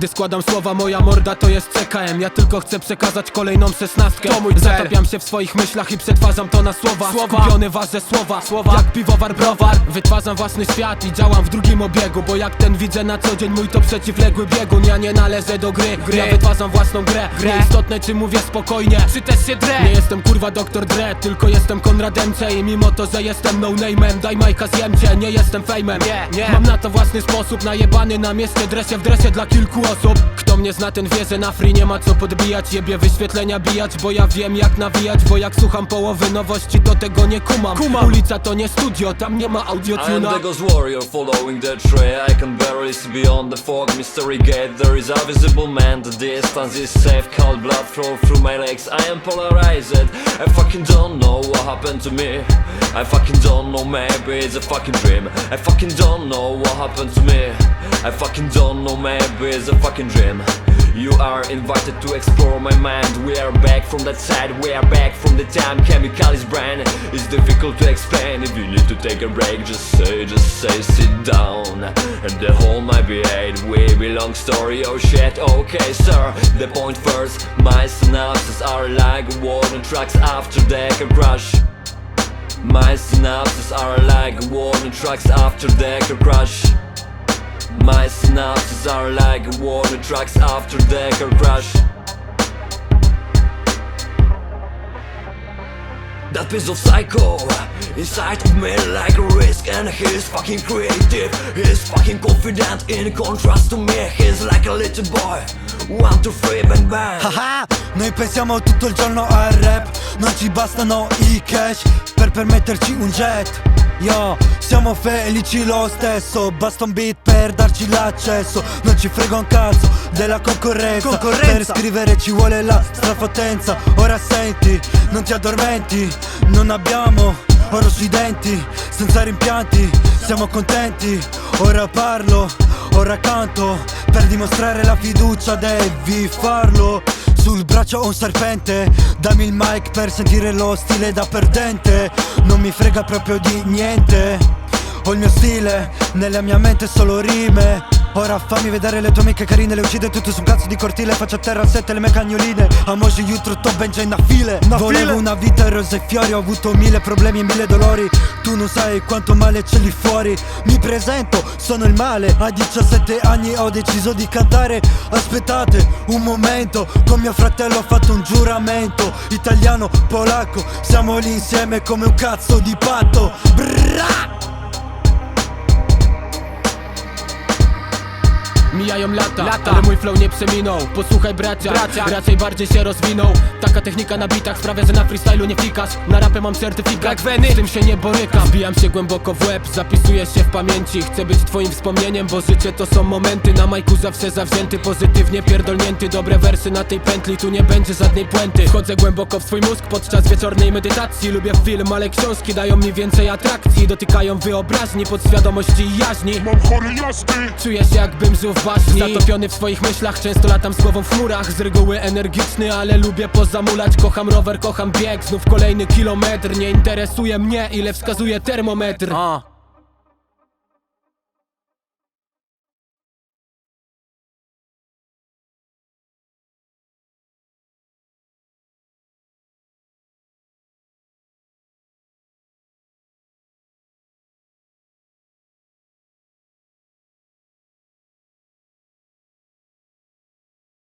Gdy składam słowa, moja morda to jest CKM Ja tylko chcę przekazać kolejną szesnastkę. To mój Zatapiam się w swoich myślach i przetwarzam to na słowa. Słowa. Skupiony ważę słowa, słowa. Jak piwowar, browar. Wytwarzam własny świat i działam w drugim obiegu Bo jak ten widzę na co dzień mój to przeciwległy biegun. Ja nie należę do gry, Gry. ja wytwarzam własną grę, Grę. Nieistotne czy mówię spokojnie. Czy też się drę? nie jestem kurwa doktor Dre, tylko jestem Konrad MC I mimo to, że jestem no name'em Daj Majka zjemcie, nie jestem fejmem. Nie, nie. Mam na to własny sposób Najebany na mieście dresie w dresie dla kilku osób Kto mnie zna ten wie, że na free nie ma co podbijać. Jebie wyświetlenia bijać, bo ja wiem jak nawijać Bo jak słucham połowy nowości to tego nie kumam, Kumam. Ulica to nie studio, tam nie ma I am audiotuna the ghost warrior following the trail. I can barely see beyond the fog Mystery gate. There is a visible man The distance is safe. Cold blood flow through my legs. I am polarized. I fucking don't know what happened to me. I fucking don't know Maybe it's a fucking dream. I fucking don't know what happened to me. I fucking don't know Maybe it's a fucking dream. You are invited to explore my mind. We are back from that side We are back from the time. Chemical is brand It's difficult to explain. If you need to take a break Just say, just say sit down. And the whole might be eight We belong. Story oh shit Okay sir. The point first My synapses are like warning tracks After they can crash my synapses are like warning tracks after can crash My synapses are like warning tracks after they can crash. That piece of psycho inside of me like a risk and he's fucking creative. He's fucking confident in contrast to me. He's like a little boy One, two, three, bang bang. Haha, noi pensiamo tutto il giorno al rap Non ci bastano i cash per permetterci un jet Yo, siamo felici lo stesso Basta un beat per darci l'accesso. Non ci frega un cazzo della concorrenza, Concorrenza. Per scrivere ci vuole la strafotenza Ora senti, non ti addormenti. Non abbiamo oro sui denti Senza rimpianti, siamo contenti. Ora parlo, ora canto Per dimostrare la fiducia devi farlo sul braccio ho un serpente. Dammi il mic per sentire lo stile da perdente. Non mi frega proprio di niente. Ho il mio stile, nella mia mente solo rime Ora fammi vedere le tue amiche carine Le uccide tutto su un cazzo di cortile Faccio a terra sette le mie cagnoline. A moji jutro to benja in file Volevo una vita rosa e fiori Ho avuto mille problemi e mille dolori. Tu non sai quanto male c'è lì fuori. Mi presento, sono il male. A 17 anni ho deciso di cantare. Aspettate un momento Con mio fratello ho fatto un giuramento. Italiano, polacco Siamo lì insieme come un cazzo di patto. Brrra! Mijają lata, Lata. ale mój flow nie przeminął. Posłuchaj bracia, Bracia. raczej bardziej się rozwinął. Taka technika na bitach sprawia, że na freestylu nie fikasz Na rapę mam certyfikat, Jak weny. z tym się nie borykam. Wbijam się głęboko w łeb, zapisuję się w pamięci. Chcę być twoim wspomnieniem, bo życie to są momenty. Na majku zawsze zawzięty, pozytywnie pierdolnięty. Dobre wersy na tej pętli, tu nie będzie żadnej puenty. Wchodzę głęboko w swój mózg podczas wieczornej medytacji. Lubię film, ale książki dają mi więcej atrakcji. Dotykają wyobraźni, podświadomości i jaźni. Mam chory jasny Czuję się jakbym żył Zatopiony w swoich myślach, często latam z w chmurach. Z reguły energiczny, ale lubię pozamulać. Kocham rower, kocham bieg, znów kolejny kilometr. Nie interesuje mnie, ile wskazuje termometr.